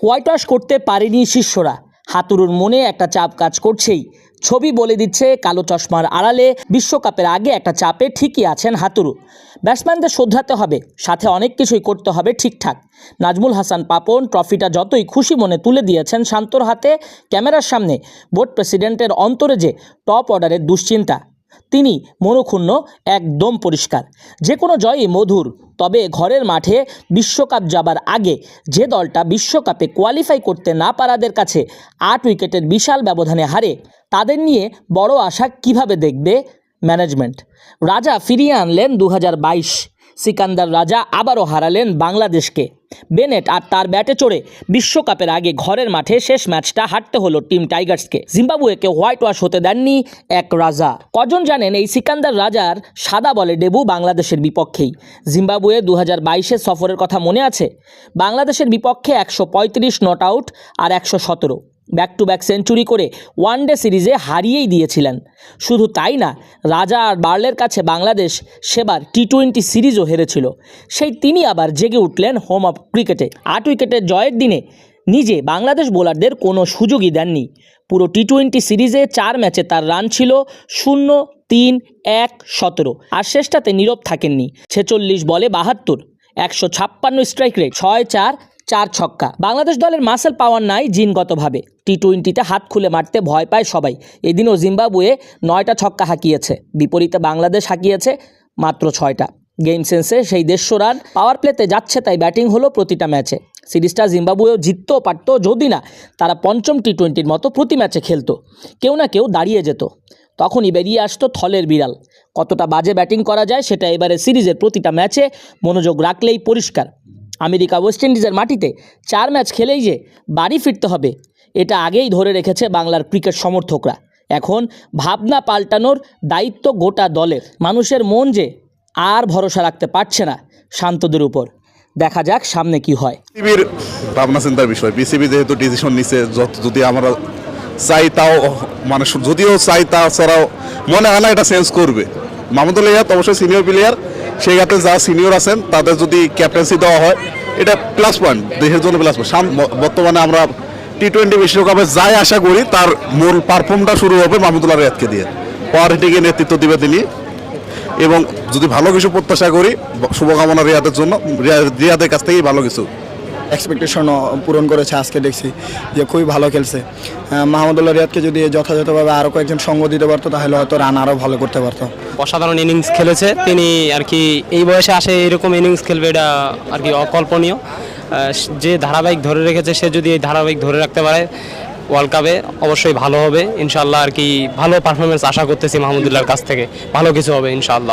White wash করতে পারেনি শিষ্যরা। হাতুরুর মনে একটা চাপ কাজ করছেই। ছবি বলে দিচ্ছে কালো চশমার আড়ালে বিশ্বকাপের আগে একটা চাপে ঠিকই আছেন হাতুরু ব্যাটসম্যানদের শোধরাতে হবে, সাথে অনেক কিছুই করতে হবে ঠিকঠাক। নাজমুল হাসান পাপন ট্রফিটা যতই খুশি মনে তুলে দিয়েছেন শান্তর হাতে ক্যামেরার সামনে, বোর্ড প্রেসিডেন্টের অন্তরে যে টপ অর্ডারের দুশ্চিন্তা। তিনি মনোক্ষুণ্ণ একদম পরিষ্কার। যে কোনো জয়ই মধুর, তবে ঘরের মাঠে বিশ্বকাপ যাবার আগে যে দলটা বিশ্বকাপে কোয়ালিফাই করতে না পারাদের কাছে আট উইকেটের বিশাল ব্যবধানে হারে, তাদের নিয়ে বড় আশা কীভাবে দেখবে? ম্যানেজমেন্ট। রাজা ফিরিয়ে আনলেন দু হাজার বাইশ। সিকান্দার রাজা আবারও হারালেন বাংলাদেশকে। বেনেট আর তার ব্যাটে চড়ে বিশ্বকাপের আগে ঘরের মাঠে শেষ ম্যাচটা হারতে হলো টিম টাইগার্সকে। জিম্বাবুয়েকে হোয়াইট ওয়াশ হতে দেননি এক রাজা। কজন জানেন এই সিকান্দার রাজার সাদা বলে ডেবু বাংলাদেশের বিপক্ষেই। জিম্বাবুয়ে দু হাজার সফরের কথা মনে আছে? বাংলাদেশের বিপক্ষে একশো পঁয়ত্রিশ নট আউট আর একশো সতেরো। ব্যাক টু ব্যাক সেঞ্চুরি করে ওয়ানডে সিরিজে হারিয়েই দিয়েছিলেন। শুধু তাই না, রাজা আর বার্লের কাছে বাংলাদেশ সেবার টি টোয়েন্টি সিরিজও হেরেছিল। সেই তিনি আবার জেগে উঠলেন হোম অফ ক্রিকেটে আট উইকেটের জয়ের দিনে নিজে বাংলাদেশ বোলারদের কোনো সুযোগই দেননি। পুরো টি টোয়েন্টি সিরিজে চার ম্যাচে তার রান ছিল শূন্য, তিন, এক, সতেরো। আর শেষটাতে নীরব থাকেননি। ছেচল্লিশ বলে বাহাত্তর, একশো ছাপ্পান্ন স্ট্রাইক রেট ছয় চার চার ছক্কা। বাংলাদেশ দলের মাসেল পাওয়ার নাই জিনগতভাবে। টি টোয়েন্টিতে হাত খুলে মারতে ভয় পায় সবাই। এদিনও জিম্বাবুয়ে নয়টা ছক্কা হাঁকিয়েছে। বিপরীতে বাংলাদেশ হাঁকিয়েছে মাত্র ছয়টা। গেম সেন্সে সেই দেড়শো রান পাওয়ার প্লেতে যাচ্ছে তাই ব্যাটিং হলো প্রতিটা ম্যাচে। সিরিজটা জিম্বাবুয়েও জিততেও পারতো যদি না, তারা পঞ্চম টি টোয়েন্টির মতো প্রতি ম্যাচে খেলতো। কেউ না কেউ দাঁড়িয়ে যেত। তখনই বেরিয়ে আসতো থলের বিড়াল। কতটা বাজে ব্যাটিং করা যায় সেটা এবারে সিরিজের প্রতিটা ম্যাচে মনোযোগ রাখলেই পরিষ্কার। আমেরিকা ওয়েস্ট ইন্ডিজের মাটিতে চার ম্যাচ খেলেই যে বাড়ি ফিরতে হবে। এটা আগেই ধরে রেখেছে বাংলার ক্রিকেট সমর্থকরা। এখন ভাবনা পাল্টানোর দায়িত্ব গোটা দলের। মানুষের মন যে আর ভরসা রাখতে পারছে না শান্তদের উপর। দেখা যাক সামনে কি হয়। বিসিবির ভাবনা চিন্তার বিষয়। বিসিবি যেহেতু ডিসিশন নিছে, যত যদি আমরা চাই তাও মানে যদিও চাই তাছাড়াও মনে হয় না এটা চেঞ্জ করবে। মাহমুদুল ইয়াত অবশ্যই সিনিয়র প্লেয়ার সেই হাতে যা সিনিয়র আছেন, তাদের যদি ক্যাপ্টেন্সি দেওয়া হয়, এটা প্লাস পয়েন্ট দেশের জন্য প্লাস পয়েন্ট বর্তমানে আমরা টি টোয়েন্টি বিশ্বকাপে যাই আশা করি তার মূল পারফর্মটা শুরু হবে মাহমুদুল্লাহ রিয়াদকে দিয়ে। পাওয়ার হিটিংয়ে নেতৃত্ব দিবে তিনি। এবং যদি ভালো কিছু প্রত্যাশা করি শুভকামনা রিয়াদের জন্য রিয়া- রিয়াদের কাছ থেকেই ভালো কিছু। এক্সপেকটেশন পূরণ করেছে আজকে দেখছি যে খুবই ভালো খেলছে। মাহমুদুল্লাহ রিয়াদকে যদি যথাযথভাবে আরও কয়েকজন সঙ্গ দিতে পারতো তাহলে হয়তো রান আরও ভালো করতে পারতো। অসাধারণ ইনিংস খেলেছে। তিনি আর কি এই বয়সে আসে এরকম ইনিংস খেলবে এটা আর কি অকল্পনীয়। যে ধারাবাহিক ধরে রেখেছে, সে যদি এই ধারাবাহিক ধরে রাখতে পারে ওয়ার্ল্ড কাপে অবশ্যই ভালো হবে। ইনশাল্লাহ আর কি ভালো পারফরমেন্স আশা করতেছি মাহমুদুল্লাহর কাছ থেকে। ভালো কিছু হবে ইনশাল্লাহ